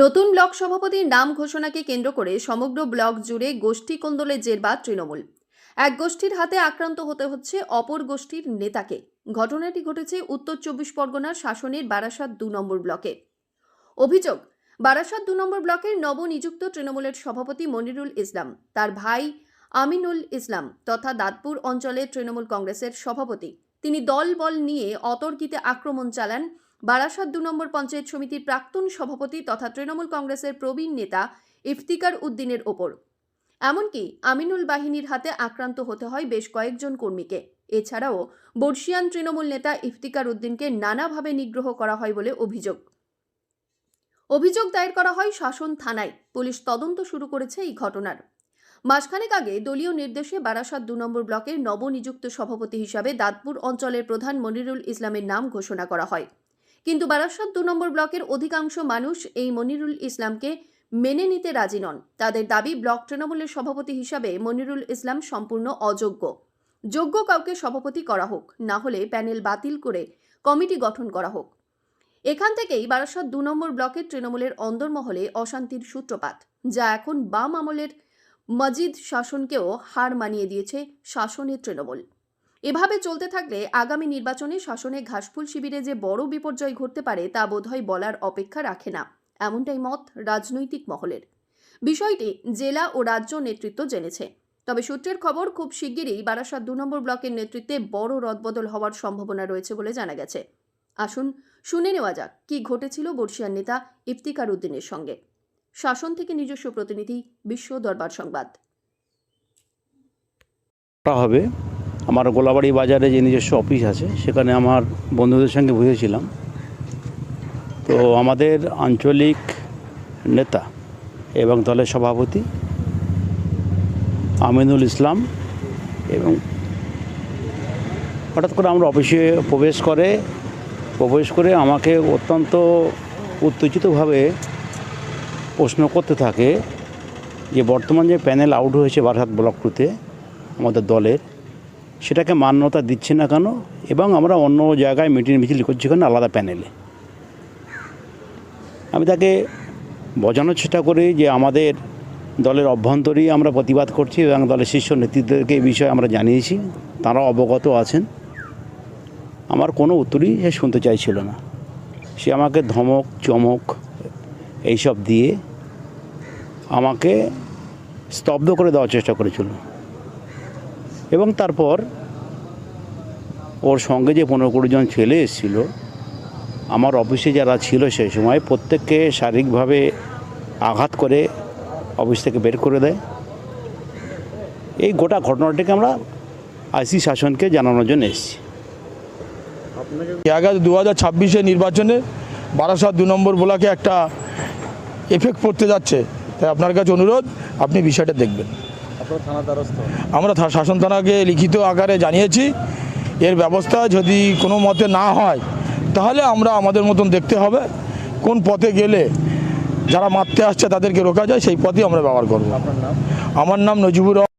নতুন ব্লক সভাপতির নাম ঘোষণাকে কেন্দ্র করে সমগ্র ব্লক জুড়ে গোষ্ঠী কোন্দলের জেরবা তৃণমূল। এক গোষ্ঠীর হাতে আক্রান্ত হতে হচ্ছে অপর গোষ্ঠীর নেতাকে। ঘটনাটি ঘটেছে উত্তর চব্বিশ পরগনার শাসনের বারাসাত দু নম্বর ব্লকে। অভিযোগ, বারাসাত দু নম্বর ব্লকের নবনিযুক্ত তৃণমূলের সভাপতি মনিরুল ইসলাম, তার ভাই আমিনুল ইসলাম তথা দাঁতপুর অঞ্চলের তৃণমূল কংগ্রেসের সভাপতি। তিনি দল বল নিয়ে অতর্কিতে আক্রমণ চালান বারাসাত দু নম্বর পঞ্চায়েত সমিতির প্রাক্তন সভাপতি তথা তৃণমূল কংগ্রেসের প্রবীণ নেতা ইফতিকার উদ্দিনের ওপর। এমনকি আমিনুল বাহিনীর হাতে আক্রান্ত হতে হয় বেশ কয়েকজন কর্মীকে। এছাড়াও বর্ষিয়ান তৃণমূল নেতা ইফতিকার উদ্দিনকে নানাভাবে নিগ্রহ করা হয় বলে অভিযোগ। অভিযোগ দায়ের করা হয় শাসন থানায়। পুলিশ তদন্ত শুরু করেছে এই ঘটনার। মাসখানেক আগে দলীয় নির্দেশে বারাসাত দু নম্বর ব্লকের নবনিযুক্ত সভাপতি হিসাবে দাঁতপুর অঞ্চলের প্রধান মনিরুল ইসলামের নাম ঘোষণা করা হয়। কিন্তু বারাসাত দু নম্বর ব্লকের অধিকাংশ মানুষ এই মনিরুল ইসলামকে মেনে নিতে রাজি নন। তাদের দাবি, ব্লক তৃণমূলের সভাপতি হিসাবে মনিরুল ইসলাম সম্পূর্ণ অযোগ্য। যোগ্য কাউকে সভাপতি করা হোক, না হলে প্যানেল বাতিল করে কমিটি গঠন করা হোক। এখান থেকেই বারাসাত দু নম্বর ব্লকের তৃণমূলের অন্দরমহলে অশান্তির সূত্রপাত, যা এখন বাম আমলের মজিদ শাসনকেও হার মানিয়ে দিয়েছে শাসনের তৃণমূল। এভাবে চলতে থাকলে আগামী নির্বাচনে শাসনে ঘাসফুল শিবিরে যে বড় বিপর্যয় ঘটতে পারে তা বোধহয় বলার অপেক্ষা রাখে না। এমনটাই মত রাজনৈতিক মহলের। বিষয়টি জেলা ও রাজ্য নেতৃত্ব জেনেছে। তবে সূত্রের খবর, খুব শিগগিরই বারাসাত দু নম্বর ব্লকের নেতৃত্বে বড় রদবদল হওয়ার সম্ভাবনা রয়েছে বলে জানা গেছে। আসুন শুনে নেওয়া যাক কি ঘটেছিল বর্ষিয়ার নেতা ইফতিকার উদ্দিনের সঙ্গে। শাসন থেকে নিজস্ব প্রতিনিধি বিশ্ব দরবার সংবাদ। হবে। আমার গোলাবাড়ি বাজারে যে নিজস্ব অফিস আছে, সেখানে আমার বন্ধুদের সঙ্গে বুঝেছিলাম তো আমাদের আঞ্চলিক নেতা এবং দলের সভাপতি আমিনুল ইসলাম এবং হঠাৎ করে আমরা অফিসে প্রবেশ করে প্রবেশ করে আমাকে অত্যন্ত উত্তেজিতভাবে প্রশ্ন করতে থাকে যে বর্তমান যে প্যানেল আউট হয়েছে বারাসাত ব্লক টুতে, আমাদের দলের সেটাকে মান্যতা দিচ্ছে না কেন? এবং আমরা অন্য জায়গায় মিটিং মিছিল করছি কেন আলাদা প্যানেলে। আমি তাকে বোঝানোর চেষ্টা করি যে আমাদের দলের অভ্যন্তরেই আমরা প্রতিবাদ করছি এবং দলের শীর্ষ নেতৃত্বকে এই বিষয়ে আমরা জানিয়েছি। তারাও অবগত আছেন। আমার কোনো উত্তরই সে শুনতে চাইছিল না। সে আমাকে ধমক, চমক এইসব দিয়ে আমাকে স্তব্ধ করে দেওয়ার চেষ্টা করেছিল। এবং তারপর ওর সঙ্গে যে পনেরো কুড়ি জন ছেলে এসেছিল, আমার অফিসে যারা ছিল সেই সময় প্রত্যেককে শারীরিকভাবে আঘাত করে অফিস থেকে বের করে দেয়। এই গোটা ঘটনাটিকে আমরা আইসি শাসনকে জানানোর জন্য এসেছি। আগামী দু হাজার ছাব্বিশে নির্বাচনে বারাসাত দু নম্বর ব্লকে একটা এফেক্ট পড়তে যাচ্ছে। তাই আপনার কাছে অনুরোধ, আপনি বিষয়টা দেখবেন। আমরা শাসন থানাকে লিখিত আকারে জানিয়েছি। এর ব্যবস্থা যদি কোনো মতে না হয় তাহলে আমরা আমাদের মতন দেখতে হবে কোন পথে গেলে যারা মারতে আসছে তাদেরকে রোকা যায় সেই পথেই আমরা ব্যবহার করব। আমার নাম নজিবুর রহমান।